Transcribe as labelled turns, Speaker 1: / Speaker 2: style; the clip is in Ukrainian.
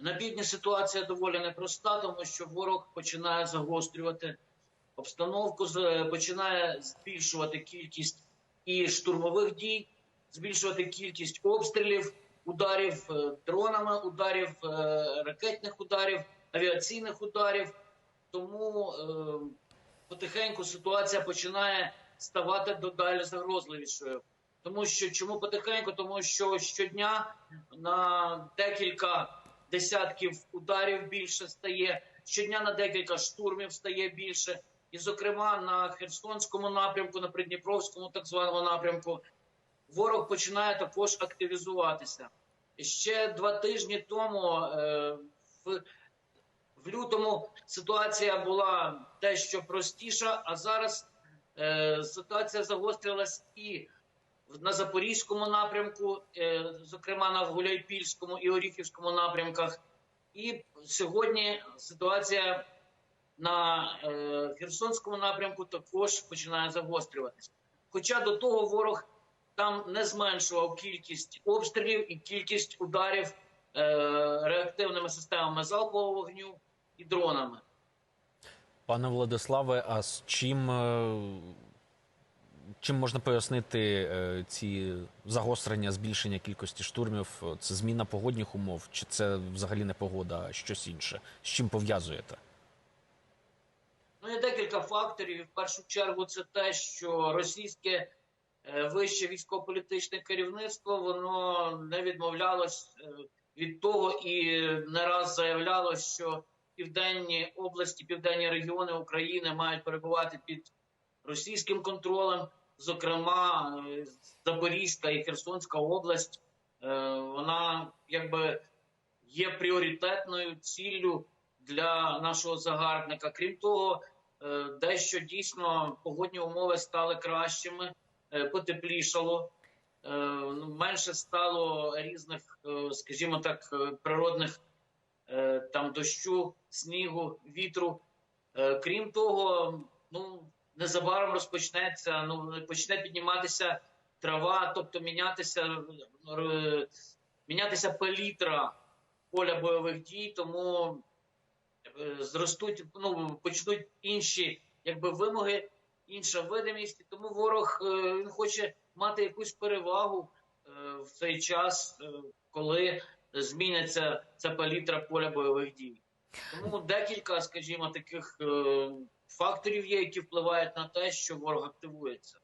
Speaker 1: На півдні ситуація доволі непроста, тому що ворог починає загострювати обстановку, починає збільшувати кількість і штурмових дій, збільшувати кількість обстрілів, ударів е, дронами, ударів е, ракетних ударів, авіаційних ударів. Тому е, потихеньку ситуація починає ставати додалі загрозливішою. Тому що чому потихеньку? Тому що щодня на декілька десятків ударів більше стає, щодня на декілька штурмів стає більше. І, зокрема, на Херсонському напрямку, на Придніпровському так званому напрямку, ворог починає також активізуватися. Ще два тижні тому е, в, в лютому ситуація була дещо простіша, а зараз е, ситуація загострилась і на Запорізькому напрямку, е, зокрема на Гуляйпільському і Оріхівському напрямках. І сьогодні ситуація на е, Херсонському напрямку також починає загострюватися. Хоча до того ворог там не зменшував кількість обстрілів і кількість ударів е, реактивними системами залпового вогню і дронами.
Speaker 2: Пане Владиславе, а з чим, чим можна пояснити е, ці загострення, збільшення кількості штурмів? Це зміна погодних умов, чи це взагалі не погода, а щось інше? З чим пов'язуєте?
Speaker 1: Ну, є декілька факторів. В першу чергу, це те, що російське е, вище військово-політичне керівництво воно не відмовлялось е, від того і не раз заявляло, що південні області, південні регіони України мають перебувати під російським контролем. Зокрема, е, Запорізька і Херсонська область, е, вона якби є пріоритетною ціллю для нашого загарбника. Крім того, е, дещо дійсно погодні умови стали кращими, потеплішало, ну, менше стало різних, скажімо так, природних там дощу, снігу, вітру. Крім того, ну незабаром розпочнеться, ну почне підніматися трава, тобто мінятися, мінятися палітра поля бойових дій, тому е, зростуть, ну почнуть інші якби вимоги, інша видимість. Тому ворог е, він хоче мати якусь перевагу е, в цей час, коли зміняться ця палітра поля бойових дій. Тому декілька, скажімо, таких факторів є, які впливають на те, що ворог активується.